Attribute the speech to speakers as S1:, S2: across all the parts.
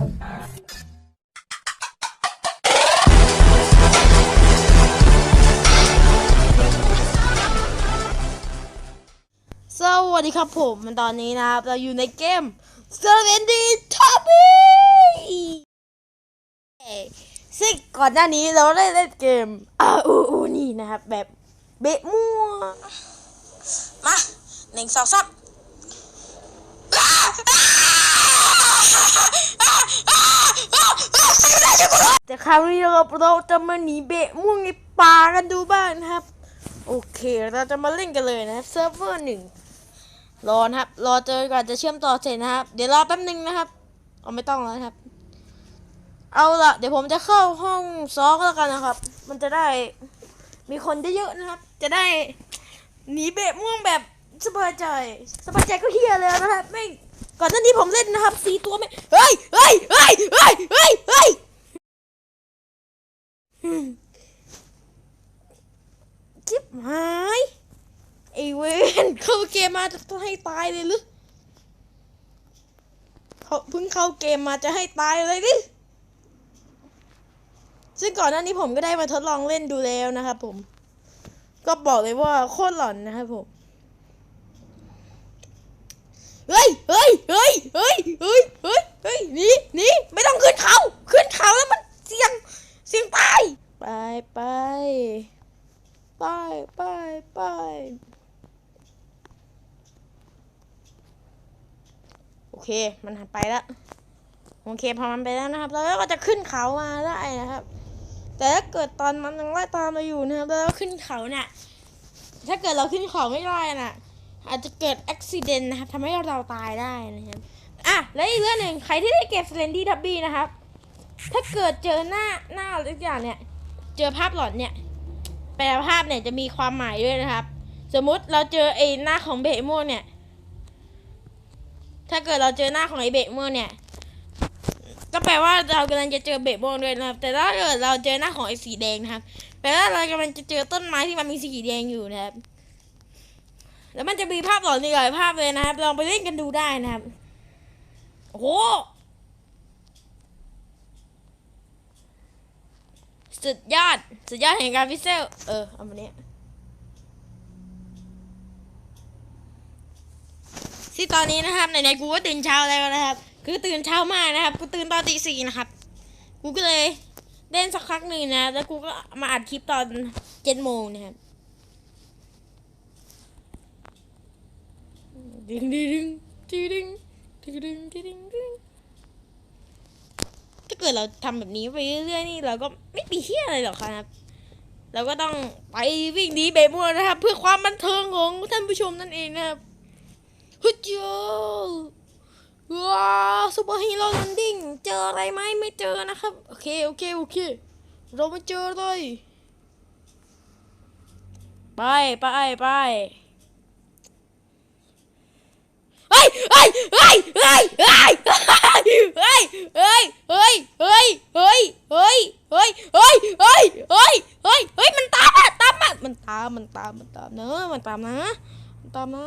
S1: สวัสดีครับผมมันตอนนี้นะครับ เราอยู่ในเกม s e r v e n t y t o p y ซึ่งก่อนหน้านี้เราได้เล่นเกมอาอูอูนี่นะครับ แบบเบะมั่ว
S2: มาหนึ่งสองสาม
S1: แต่คราวนี้เราเราจะมาหนีเบะม่วงในป่ากันดูบ้างนะครับ โอเค เราจะมาเล่นกันเลยนะครับเซิร์ฟเวอร์หนึ่งรอนะครับ รอเจอก่อนจะเชื่อมต่อเสร็จนะครับ เดี๋ยวรอแป๊บนึงนะครับเอาไม่ต้องแล้วครับ เอาละเดี๋ยวผมจะเข้าห้องซ้อมแล้วกันนะครับ มันจะได้มีคนเยอะๆนะครับ จะได้หนีเบะม่วงแบบสบายใจสบายใจก็เฮียเลยนะครับไม่ก่อนหน้านี้ผมเล่นนะครับสีตัวไม่เฮ้ยเฮ้ยเฮ้ยเฮ้ยเฮ้ยเฮ้ยอืมจิบหายไอเว นเข้าเกมมาจะให้ตายเลยหรือเขาเพิ่งเข้าเกมมาจะให้ตายเลยหรือซึ่งก่อนหน้านี้ผมก็ได้มาทดลองเล่นดูแล้วนะครับผม ก็บอกเลยว่าโคตรหลอนนะครับผมเฮ้ยเฮ้ยเฮ้ยเฮ้ยเฮ้ยเฮ้ยเฮ้ยหนีหนีไม่ต้องขึ้นเขาขึ้นเขาแล้วมันเสี่ยงเสี่ยงตายไปไปไปไปไป โอ เคมันไปแล้วโอเคพอมันไปแล้วนะครับเราก็จะขึ้นเขามาได้นะครับ แต่ถ้าเกิดตอนมันยังไล่ตามเราอยู่นะครับแล้วเราขึ้นเขาเนี่ยถ้าเกิดเราขึ้นเขาไม่ได้น่ะ อาจจะเกิดอุบิเหตุนะครับทำให้เราตายได้นะครับอะแล้วอีกเรื่องหนึ่งใครที่ได้เก็บสเลนดี้ทับบี้นะครับ ถ้าเกิดเจอหน้าหน้าอะไรอย่างเนี่ย เจอภาพหลอนเนี่ยแปลภาพเนี่ยจะมีความหมายด้วยนะครับ สมมุติเราเจอไอ้หน้าของเบะม่วงเนี่ย ถ้าเกิดเราเจอหน้าของไอเบะม่วงเนี่ย ก็แปลว่าเรากำลังจะเจอเบะม่วงด้วยนะครับ แต่ถ้าเกิดเราเจอหน้าของไอสีแดงนะครับ แปลว่าเรากำลังจะเจอต้นไม้ที่มันมีสีแดงอยู่นะครับ แล้วมันจะมีภาพหลอนอีกหลายภาพเลยนะครับ ลองไปเล่นกันดูได้นะครับ โอ้โหสุดยอด สุดยอดแห่งการพิเศษ เออ เอามาเนี้ย ที่ตอนนี้นะครับไหนๆกูก็ตื่นเช้าแล้วนะครับ คือตื่นเช้ามากนะครับ กูตื่นตอนตีสี่นะครับ กูก็เลยเล่นสักพักหนึ่งนะ แล้วกูก็มาอัดคลิปตอนเจ็ดโมงนะครับดึงดึงดึงดึงดึงดึงดึงดึงถ้าเกิดเราทำแบบนี้ไปเรื่อยๆนี่เราก็ไม่มีเฮียอะไรหรอกครับ เราก็ต้องไปวิ่งหนีเบมัวนะครับ เพื่อความบันเทิงของท่านผู้ชมนั่นเองนะครับ ฮึดโยว้าซูเปอร์ฮีโร่แลนดิ้งเจออะไรไหมไม่เจอนะครับ โอเค โอเค โอเค เราไม่เจอเลย ไปไปไปเฮ้ยเฮ้ยเฮ้ยเฮ้ยเฮ้ยเฮ้ยเฮ้ยเฮ้ยเฮ้ยเฮ้ยเฮ้ยเฮ้ยเฮ้ยเฮ้ยเฮ้ยเฮ้ยเฮ้ยมันตามอะตามอะมันตามมันตามมันตามเนอะมันตามนะมันตามนะ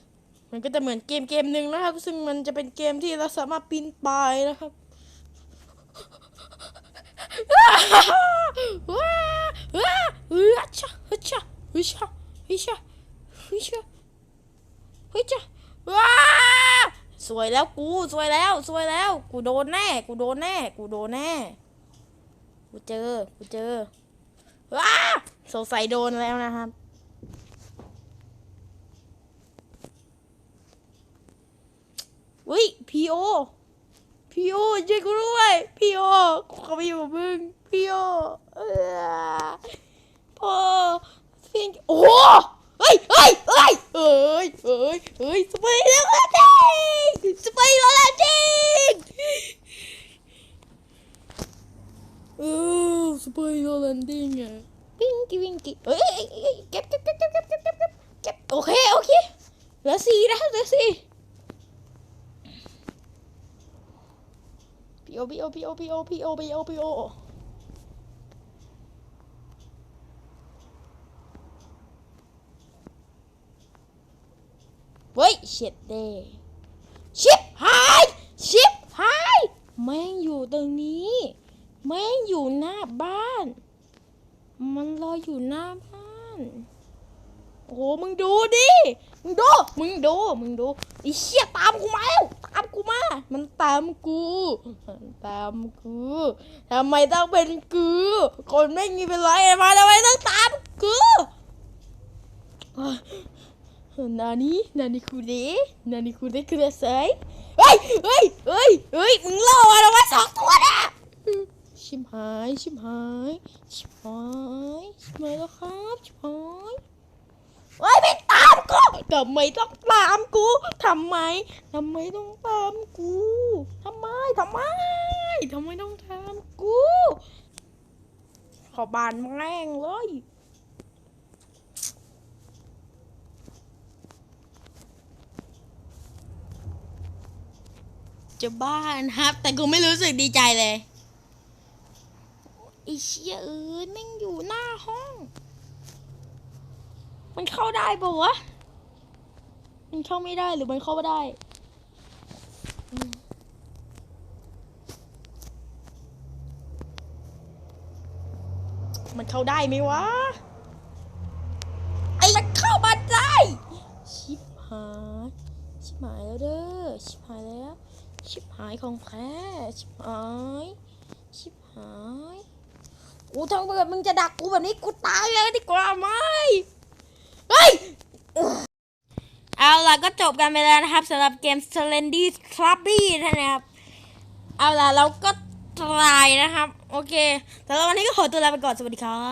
S1: มันก็จะเหมือนเกมเกมหนึ่งนะครับ ซึ่งมันจะเป็นเกมที่เราสามารถปีนป่ายนะครับว้าว้าว้าชะฮ้ยชะฮ้ยชะฮ้ยชะฮ้ยชะฮ้ยชะว้าสวยแล้วกูสวยแล้วสวยแล้ว กูโดนแน่ กูโดนแน่ กูโดนแน่ กูเจอ กูเจอว้าสงสัยโดนแล้วนะครับ พีโอพี่โอช่วยกูด้วยพี่โอกูเขาไปอยู่กับมึงพี่โอพ่อพี่โอ้เฮ้ยเฮ้ยเฮ้ยเฮ้ยเฮ้ยเฮ้ยสไปเดอร์แมนสไปเดอร์แมนจริงเออสไปเดอร์แลนดิ้งอะวิ่งกี้วิ่งกี้เฮ้ยเก็บเก็บเก็บเก็บเก็บเก็บเก็บโอเคโอเคเหลือสี่นะเหลือสี่ พีโอพีโอพีโอพีโอพีโอพีโอพีโอเฮ้ยเช็ดเดชิปหายชิปหายแม่งอยู่ตรงนี้แม่งอยู่หน้าบ้าน มันรออยู่หน้าบ้าน โอ้มึงดูดิ มึงดู มึงดู มึงดูไอ้เชี่ยตามกูมาแล้วามกูมา มันตามกู มันตามกูทำไมต้องเป็นกู คนไม่มีเป็นไรมาทำไมต้องตามกูนานี่นานี่คูเดนานี่คูเดคืออะไรเฮ้ยเฮ้ยเฮ้ยเฮ้ยมึงล่อมาทำไมสองตัวเนี่ยชิมหายชิมหายชิมหายชิมหายแล้วครับชิมหายเฮ้ยไม่ต กูทำไมต้องตามกูทำไมทำไมต้องตามกูทำไมทำไมทำไมต้องตามกู ขอบานแม่งเลยจะบ้านครับ แต่กูไม่รู้สึกดีใจเลยไอเชี่ยเอ้ยแม่งอยู่หน้าห้อง มันเข้าได้ปะวะ มันเข้าไม่ได้หรือมันเข้าไม่ได้มันเข้าได้ไหมวะ ไอ้มันเข้ามาได้ ชิบหาย ชิบหายแล้วเด้อ ชิบหายแล้ว ชิบหายของแท้ชิบหาย ชิบหาย กูถ้าเกิดมึงจะดักกูแบบนี้กูตายเลยดีกว่ามเฮ้ย เอา ล่ะก็จบกันไปแล้วนะครับสำหรับเกม s l e n d y c r u b b y นะครับ เอาล่ะเราก็ตายนะครับ โอเคแต่แล้ววันนี้ก็ขอตัวลาไปก่อน สวัสดีครับ